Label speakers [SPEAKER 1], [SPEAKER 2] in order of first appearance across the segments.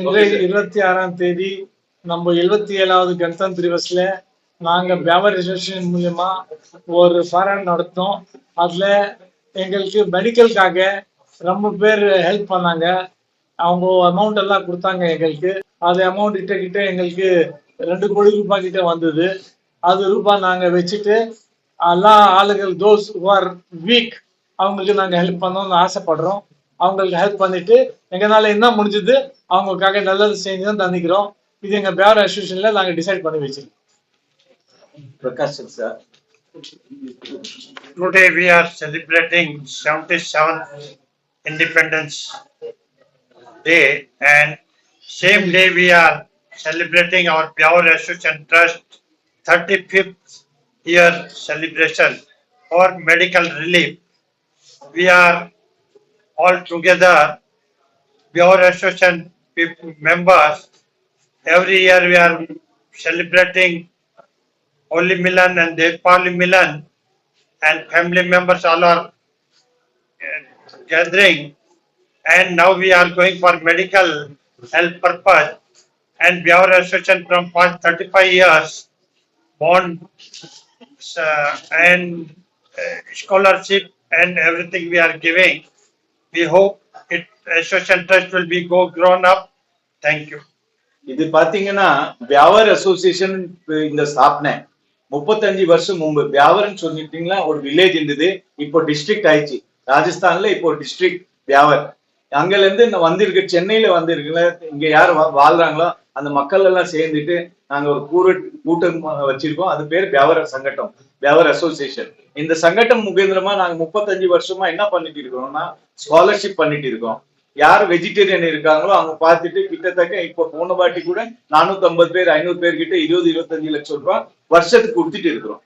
[SPEAKER 1] இன்றைய இருபத்தி ஆறாம் தேதி நம்ம எழுபத்தி ஏழாவது கணதந்திர திவஸ்ல நாங்க வியாபாரி அசோசியேஷன் மூலியமா ஒரு ஃபாரன் நடத்தோம். அதுல எங்களுக்கு மெடிக்கலுக்காக ரொம்ப பேர் ஹெல்ப் பண்ணாங்க. அவங்க அமௌண்ட் எல்லாம் கொடுத்தாங்க எங்களுக்கு. அது அமௌண்ட் கிட்ட கிட்ட எங்களுக்கு ரெண்டு கோடி ரூபாய் கிட்ட வந்தது. அது ரூபாய் நாங்க வச்சுட்டு எல்லா ஆளுகள் தோஸ் ஆர் வீக் அவங்களுக்கு நாங்க ஹெல்ப் பண்ணணும்னு ஆசைப்படுறோம். அவங்களுக்கு ஹெல்ப் பண்ணிட்டு எங்களால என்ன முடிஞ்சது அவங்களுக்காக நல்லது செஞ்சு தான் தந்திக்கிறோம் இது எங்க பேர் அசோசியேஷன்ல நாங்க டிசைட் பண்ணி வச்சிருக்கோம்
[SPEAKER 2] Prakash sir
[SPEAKER 3] Today we are celebrating 77th Independence Day and same day we are celebrating our Pure Association Trust 35th year celebration for medical relief. We are all together, Pure Association members. Every year we are celebrating Holy Milan and Devpali Milan and family members all are uh, gathering. And now we are going for medical health purpose. And are association from past thirty-five years, bond uh, and uh, scholarship and everything we are giving. We hope it association trust will be go grown up. Thank you.
[SPEAKER 2] இது பாத்தீங்கன்னா வியாபார association இந்த ஸ்தாபனை. முப்பத்தஞ்சு வருஷம் முன்பு வியாபாரம் சொல்லிட்டீங்களா? ஒரு வில்லேஜ் இருந்தது. இப்போ டிஸ்ட்ரிக்ட் ஆயிடுச்சு. ராஜஸ்தான்ல இப்போ டிஸ்ட்ரிக்ட் வியாபாரம். அங்கல இருந்து வந்திருக்கு சென்னையில வந்திருக்குல்ல இங்க யார் வாழ்றாங்களோ அந்த மக்கள் எல்லாம் சேர்ந்துட்டு நாங்க ஒரு கூறு கூட்டம் வச்சிருக்கோம். அது பேர் வியாபார சங்கட்டம் வியாபார அசோசியேஷன் இந்த சங்கட்டம் முகேந்திரமா நாங்க முப்பத்தஞ்சு வருஷமா என்ன பண்ணிட்டு இருக்கோம்னா ஸ்காலர்ஷிப் பண்ணிட்டு இருக்கோம். யார் வெஜிடேரியன் இருக்காங்களோ அவங்க பார்த்துட்டு கிட்டத்தட்ட இப்போ போன வாட்டி கூட நானூத்தி ஐம்பது பேர் ஐநூறு பேர் கிட்ட இருபது இருபத்தஞ்சு லட்சம் ரூபாய் வருஷத்துக்கு கொடுத்துட்டு இருக்கிறோம்.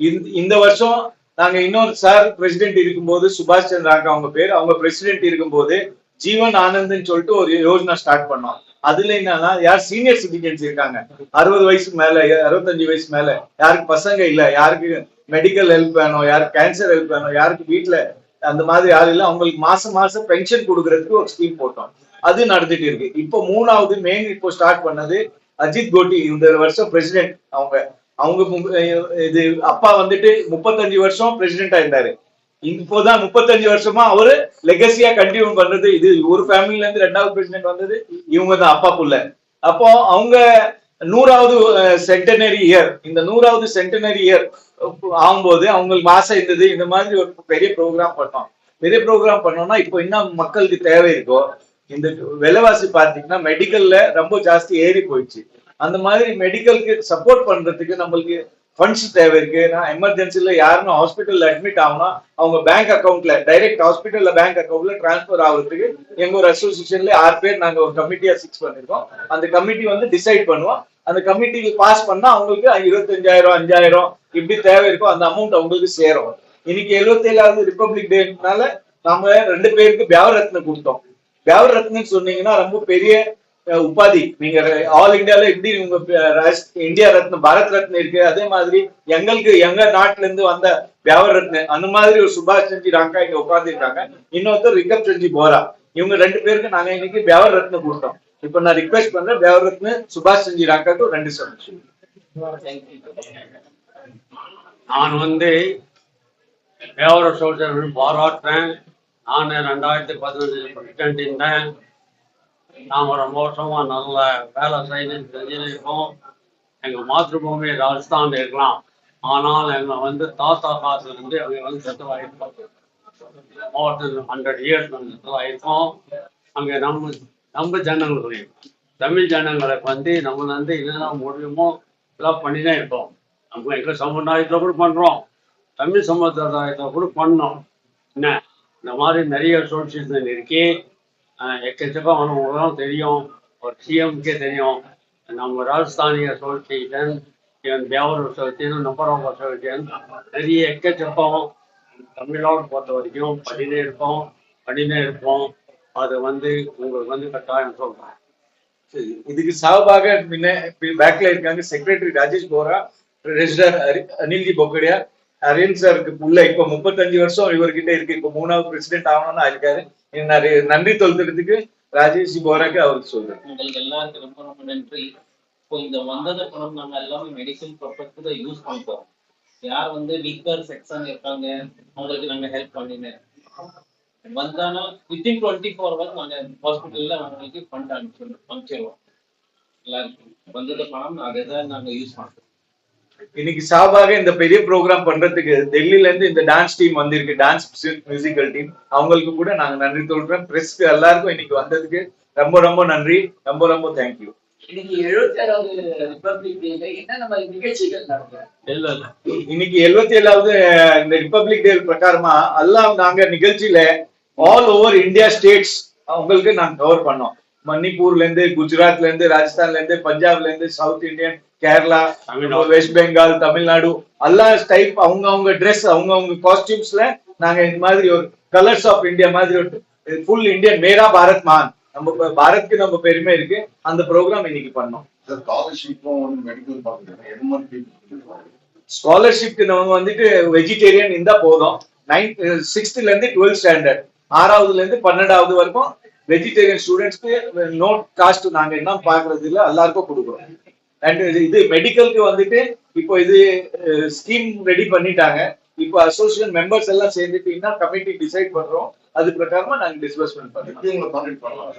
[SPEAKER 2] இந்த இந்த வருஷம் நாங்க இன்னொரு சார் பிரசிடென்ட் இருக்கும்போது சுபாஷ் சந்திர அவங்க பேர் அவங்க பிரசிடென்ட் இருக்கும்போது ஜீவன் ஆனந்த்னு சொல்லிட்டு ஒரு யோஜனா ஸ்டார்ட் பண்ணோம். அதுல என்னன்னா யார் சீனியர் சிட்டிசன்ஸ் இருக்காங்க. அறுபது வயசு மேல அறுபத்தஞ்சு வயசு மேல யாருக்கு பசங்க இல்ல யாருக்கு மெடிக்கல் ஹெல்ப் வேணும் யாருக்கு கேன்சர் ஹெல்ப் வேணும் யாருக்கு வீட்ல அந்த மாதிரி யாரும் இல்ல அவங்களுக்கு மாசம் மாசம் பென்ஷன் கொடுக்கறதுக்கு ஒரு ஸ்கீம் போட்டோம். அது நடந்துட்டு இருக்கு. இப்போ மூணாவது மெயின் இப்போ ஸ்டார்ட் பண்ணது அஜித் கோட்டி. இந்த வருஷம் பிரசிடென்ட் அவங்க அவங்க இது அப்பா வந்துட்டு முப்பத்தஞ்சு வருஷம் பிரசிடென்டா இருந்தாரு இப்போதான் முப்பத்தஞ்சு வருஷமா அவரு லெகசியா கண்டினியூ பண்றது. இது ஒரு ஃபேமிலில இருந்து ரெண்டாவது பிரசிடென்ட் வந்தது. இவங்க தான் அப்பா புள்ள. அப்போ அவங்க நூறாவது சென்டனரி இயர் இந்த நூறாவது சென்டனரி இயர் ஆகும்போது அவங்களுக்கு ஆசை இருந்தது. இந்த மாதிரி ஒரு பெரிய ப்ரோக்ராம் பண்ணோம். பெரிய ப்ரோக்ராம் பண்ணோம்னா இப்போ என்ன மக்களுக்கு தேவை இருக்கோ இந்த விலைவாசி பார்த்தீங்கன்னா மெடிக்கல்ல ரொம்ப ஜாஸ்தி ஏறி போயிடுச்சு. அந்த மாதிரி மெடிக்கலுக்கு சப்போர்ட் பண்றதுக்கு நம்மளுக்கு ஃபண்ட்ஸ் தேவை இருக்கு நான் எமர்ஜென்சில யாருன்னு ஹாஸ்பிட்டல்ல அட்மிட் ஆகுனா அவங்க பேங்க் அக்கௌண்ட்ல டைரக்ட் ஹாஸ்பிட்டல்ல பேங்க் அக்கௌண்ட்ல டிரான்ஸ்பர் ஆகுறதுக்கு எங்க ஒரு அசோசியேஷன்ல ஆறு பேர் நாங்க ஒரு கமிட்டியா ஃபிக்ஸ் பண்ணிருக்கோம். அந்த கமிட்டி வந்து டிசைட் பண்ணுவோம். அந்த கமிட்டிக்கு பாஸ் பண்ணா அவங்களுக்கு இருபத்தஞ்சாயிரம் அஞ்சாயிரம் இப்படி தேவை இருக்கோ அந்த அமௌண்ட் அவங்களுக்கு சேரும். இன்னைக்கு எழுபத்தி ஏழாவது ரிப்பப்ளிக் டேனால நம்ம ரெண்டு பேருக்கு பேவரத்னம் ரத்னம் கொடுத்தோம். வியாபார சொன்னீங்கன்னா ரொம்ப பெரிய உபாதி. நீங்க ஆல் இந்தியால எப்படி உங்க இந்தியா ரத்னம் பாரத் ரத்னம் இருக்கு அதே மாதிரி எங்களுக்கு எங்க நாட்டுல இருந்து வந்த வியாபார ரத்னம் அந்த மாதிரி ஒரு சுபாஷ் சஞ்சி ராங்கா இங்க உட்கார்ந்துருக்காங்க. இன்னொருத்தர் ரிகப் செஞ்சு போரா. இவங்க ரெண்டு பேருக்கு நாங்க இன்னைக்கு வியாபார ரத்னம் கொடுத்தோம். இப்ப நான் ரிக்வெஸ்ட் பண்றேன் வியாபார ரத்னம் சுபாஷ் சஞ்சி ராங்காக்கு ரெண்டு சொல்லுங்க
[SPEAKER 4] நான் வந்து வியாபார சோழர்கள் பாராட்டுறேன். நான் ரெண்டாயிரத்தி பதினஞ்சு பிரசிடென்ட் இருந்தேன். நாங்கள் ரொம்ப மோசமாக நல்ல வேலை செய்து செஞ்சுட்டு இருக்கோம் எங்கள் மாதృభூமி ராஜஸ்தான் இருக்கலாம். ஆனால் எங்கள் வந்து தாத்தா காசுலேருந்து அவங்க வந்து செட்டில் ஆகிருக்கோம் மோர் தென் ஹண்ட்ரட் இயர்ஸ் வந்து செட்டில் ஆகிருக்கோம் அங்கே நம்ம நம்ம ஜனங்களையும் தமிழ் ஜனங்களுக்கு வந்து நம்ம வந்து என்னென்ன முடியுமோ எல்லாம் பண்ணி தான் இருக்கோம். நம்ம எங்கள் சமுதாயத்தில் கூட பண்ணுறோம் தமிழ் சமுதாயத்தில் கூட பண்ணோம். என்ன? இந்த மாதிரி நிறைய அசோசியேஷன் இருக்கு அஹ் தான் தெரியும் ஒரு சிஎம்கே தெரியும் நம்ம ராஜஸ்தானி அசோசியேஷன் இவன் தேவர் அசோசியேஷன் நம்பரம் ஆஃப் அசோசியேஷன் நிறைய எக்கச்சக்கம் தமிழ்நாடு பொறுத்த வரைக்கும் பண்ணினே இருப்போம் பண்ணினே இருப்போம் அது வந்து உங்களுக்கு வந்து கட்டாயம் சொல்கிறேன்
[SPEAKER 2] சரி, இதுக்கு சாபாக முன்ன பேக்ல இருக்காங்க செக்ரட்டரி ராஜேஷ் போரா ரெஜிஸ்டர் அனில்ஜி பொக்கடியா அரவிந்த் சாருக்கு உள்ள இப்ப முப்பத்தஞ்சு வருஷம் இவர்கிட்ட இருக்கு. இப்ப மூணாவது பிரசிடென்ட் ஆகணும்னு இருக்காரு நிறைய நன்றி தொழுத்துறதுக்கு ராஜேஷ் போராக்கு அவருக்கு சொல்றேன்
[SPEAKER 5] உங்களுக்கு எல்லாருக்கும் ரொம்ப ரொம்ப நன்றி. இப்போ இந்த வந்தத பணம் நாங்க எல்லாமே மெடிசன் பர்பஸ்க்கு தான் யூஸ் பண்ணிட்டோம் யார் வந்து வீக்கர் செக்ஷன் இருக்காங்க அவங்களுக்கு நாங்க ஹெல்ப் பண்ணினேன் வந்தானா வித்தின் டுவெண்ட்டி ஃபோர் ஹவர்ஸ் நாங்க ஹாஸ்பிட்டல்ல அவங்களுக்கு ஃபண்ட் அனுப்பிச்சிருவோம். எல்லாருக்கும். வந்ததை பணம் அதை தான் நாங்க யூஸ் பண்றோம்.
[SPEAKER 2] இன்னைக்கு சாபாக இந்த பெரிய ப்ரோக்ராம் பண்றதுக்கு டெல்லில இருந்து இந்த டான்ஸ் டீம் வந்திருக்கு டான்ஸ் மியூசிக்கல் டீம் அவங்களுக்கு கூட நாங்க நன்றி சொல்றேன் பிரஸ்க்கு எல்லாருக்கும் இன்னைக்கு வந்ததுக்கு ரொம்ப ரொம்ப நன்றி. ரொம்ப ரொம்ப தேங்க்யூ
[SPEAKER 6] இன்னைக்கு எழுபத்தி ஏழாவது
[SPEAKER 2] இந்த ரிப்பப்ளிக் டே பிரகாரமா எல்லாம் நாங்க நிகழ்ச்சியில ஆல் ஓவர் இந்தியா ஸ்டேட்ஸ் அவங்களுக்கு நாங்க கவர் பண்ணோம். மணிப்பூர்ல இருந்து குஜராத்ல இருந்து ராஜஸ்தான்ல இருந்து பஞ்சாப்ல இருந்து south Indian Kerala.
[SPEAKER 4] West
[SPEAKER 2] Bengal Tamil Nadu எல்லா டைப் அவங்க அவங்க ட்ரெஸ் அவங்க அவங்க காஸ்டியூம்ஸ்ல நாங்க இந்த மாதிரி ஒரு கலர்ஸ் ஆஃப் இந்தியா மாதிரி ஒரு ஃபுல் இந்தியன் மேரா பாரத் மான் நம்ம பாரத்க்கு நம்ம பெருமை இருக்கு. அந்த ப்ரோக்ராம் இன்னைக்கு பண்ணோம். ஸ்காலர்ஷிப்க்கு நம்ம வந்துட்டு வெஜிடேரியன் இருந்தா போதும். நைன்த் சிக்ஸ்த்ல இருந்து டுவெல்த் ஸ்டாண்டர்ட் ஆறாவதுல இருந்து பன்னெண்டாவது வரைக்கும் வெஜிடேரியன் ஸ்டூடெண்ட்ஸ்க்கு நோ காஸ்ட் நாங்க என்ன பாக்குறது இல்ல எல்லாருக்கும் கொடுக்குறோம். அண்ட் இது மெடிக்கலுக்கு வந்துட்டு இப்போ இது ஸ்கீம் ரெடி பண்ணிட்டாங்க. இப்போ அசோசியேஷன் மெம்பர்ஸ் எல்லாம் சேர்ந்துட்டு என்ன கமிட்டி டிசைட் பண்றோம் அது பிரகாரமா நாங்க டிஸ்பர்ஸ்மெண்ட் பண்றோம்.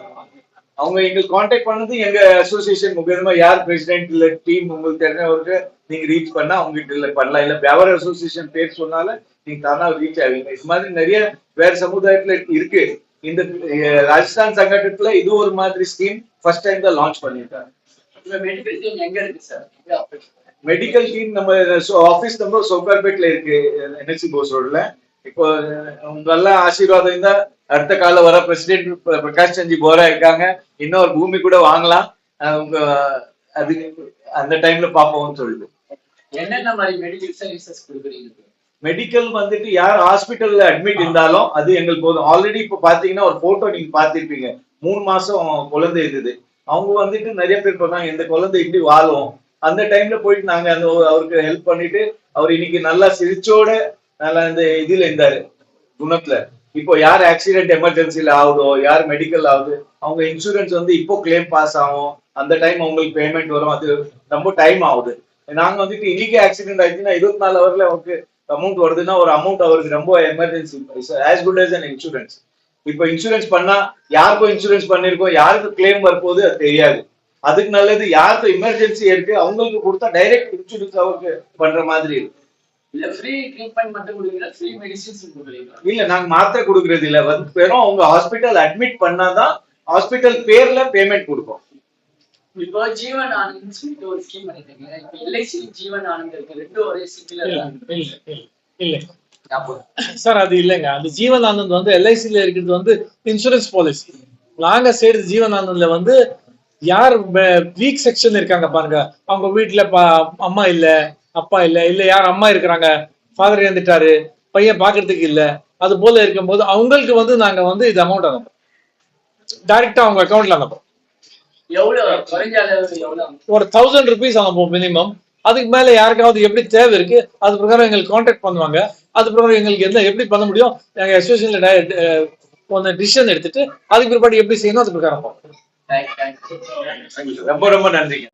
[SPEAKER 2] அவங்க எங்களுக்கு காண்டாக்ட் பண்ணது எங்க அசோசியேஷன் முக்கியமா யார் பிரசிடென்ட் இல்ல டீம் உங்களுக்கு தெரிஞ்சவருக்கு நீங்க ரீச் பண்ணா அவங்க கிட்ட இல்ல பண்ணலாம். இல்ல வியாபார அசோசியேஷன் பேர் சொன்னால நீங்க தானா ரீச் ஆவீங்க. இது மாதிரி நிறைய வேற சமுதாயத்துல இருக்கு. இந்த ராஜஸ்தான் சங்கடத்துல இது ஒரு மாதிரி ஸ்கீம் ஃபர்ஸ்ட் டைம் தான் லான்ச் பண்ணிருக்காங்க
[SPEAKER 6] மெடிக்கல் டீம் எங்க இருக்கு சார்?
[SPEAKER 2] மெடிக்கல் டீம் நம்ம ஆபீஸ் நம்ம சோக்கார்பேட்ல இருக்கு என்எஸ்சி போஸ் ரோட்ல இப்போ அஹ், உங்க எல்லாம் ஆசீர்வாதம் இருந்தா அடுத்த கால வர பிரசிடென்ட் பிரகாஷ் சந்தி போரா இருக்காங்க. இன்னொரு பூமி கூட வாங்கலாம். உங்க அது அந்த டைம்ல பாப்போம்னு சொல்லுது
[SPEAKER 6] என்னென்ன மாதிரி மெடிக்கல் சர்வீசஸ் கொடுக்குறீங்க
[SPEAKER 2] மெடிக்கல் வந்துட்டு யார் ஹாஸ்பிட்டல்ல அட்மிட் இருந்தாலும் அது எங்களுக்கு போதும். ஆல்ரெடி இப்ப பாத்தீங்கன்னா ஒரு போட்டோ நீங்க பாத்திருப்பீங்க மூணு மாசம் குழந்தை இருந்தது. அவங்க வந்துட்டு நிறைய பேர் பண்ணாங்க இந்த குழந்தை இப்படி வாழும். அந்த டைம்ல போயிட்டு நாங்க அந்த அவருக்கு ஹெல்ப் பண்ணிட்டு அவர் இன்னைக்கு நல்லா சிரிச்சோட நல்லா இந்த இதுல இருந்தாரு குணத்துல. இப்போ யார் ஆக்சிடென்ட் எமர்ஜென்சில ஆகுதோ யார் மெடிக்கல் ஆகுது அவங்க இன்சூரன்ஸ் வந்து இப்போ கிளைம் பாஸ் ஆகும். அந்த டைம் அவங்களுக்கு பேமெண்ட் வரும். அது ரொம்ப டைம் ஆகுது. நாங்க வந்துட்டு இன்னைக்கு ஆக்சிடென்ட் ஆயிடுச்சுன்னா இருபத்தி நாலு ஹவர்ல அவருக்கு அமௌண்ட் வருதுன்னா ஒரு அமௌண்ட் அவருக்கு ரொம்ப emergency as good as an insurance இப்போ இன்சூரன்ஸ் பண்ணா யாருக்கும் இன்சூரன்ஸ் பண்ணிருக்கோம் யாருக்கு கிளைம் வரப்போகுது அது தெரியாது. அதுக்கு நல்லது யாருக்கு எமர்ஜென்சி இருக்கு அவங்களுக்கு கொடுத்தா டைரக்ட் இன்சூரன்ஸ் அவருக்கு பண்ற மாதிரி இருக்கு.
[SPEAKER 6] இல்ல ஃப்ரீ ட்ரீட்மெண்ட் மட்டும் கொடுக்குறீங்களா? ஃப்ரீ மெடிசின்ஸ் கொடுக்குறீங்களா?
[SPEAKER 2] இல்ல நாங்க மாத்திரை கொடுக்கறது இல்ல. வந்து வெறும் அவங்க ஹாஸ்பிட்டல் அட்மிட் பண்ணாதான் ஹாஸ்பிட்டல் பேர்ல பேமெண்ட் கொடுப்போம்.
[SPEAKER 6] இப்போ ஜீவன் ஆனந்த் சொல்லிட்டு ஒரு ஸ்கீம் பண்ணிருக்கீங்க இப்போ எல்ஐசி ஜீவன் ஆனந்த் இருக்கு ரெண்டும் ஒரே சிட்டில
[SPEAKER 1] இல்ல சார் அது இல்லைங்க. அந்த ஜீவனானந்த் வந்து எல்ஐசில இருக்கிறது வந்து இன்சூரன்ஸ் பாலிசி நாங்க செய்யறது ஜீவனானந்த்ல வந்து யார் வீக் செக்ஷன் இருக்காங்க பாருங்க. அவங்க வீட்டுல அம்மா இல்ல அப்பா இல்ல இல்ல யார் அம்மா இருக்கிறாங்க ஃபாதர் இறந்துட்டாரு பையன் பாக்குறதுக்கு இல்ல அது போல இருக்கும்போது அவங்களுக்கு வந்து நாங்க வந்து இது அமௌண்ட் அனுப்புறோம். டைரக்டா அவங்க அக்கௌண்ட்ல அனுப்புறோம். ஒரு தௌசண்ட் ருபீஸ் அனுப்புவோம் மினிமம் அதுக்கு மேல யாருக்காவது எப்படி தேவை இருக்கு அது பிரகாரம் எங்களுக்கு காண்டாக்ட் பண்ணுவாங்க. அது பிரகாரம் எங்களுக்கு என்ன எப்படி பண்ண முடியும் எங்க அசோசியேஷன்ல ஒன்று டிசிஷன் எடுத்துட்டு அதுக்கு பிற்பாடு எப்படி செய்யணும் அது பிரகாரம்
[SPEAKER 2] ரொம்ப ரொம்ப நன்றிங்க.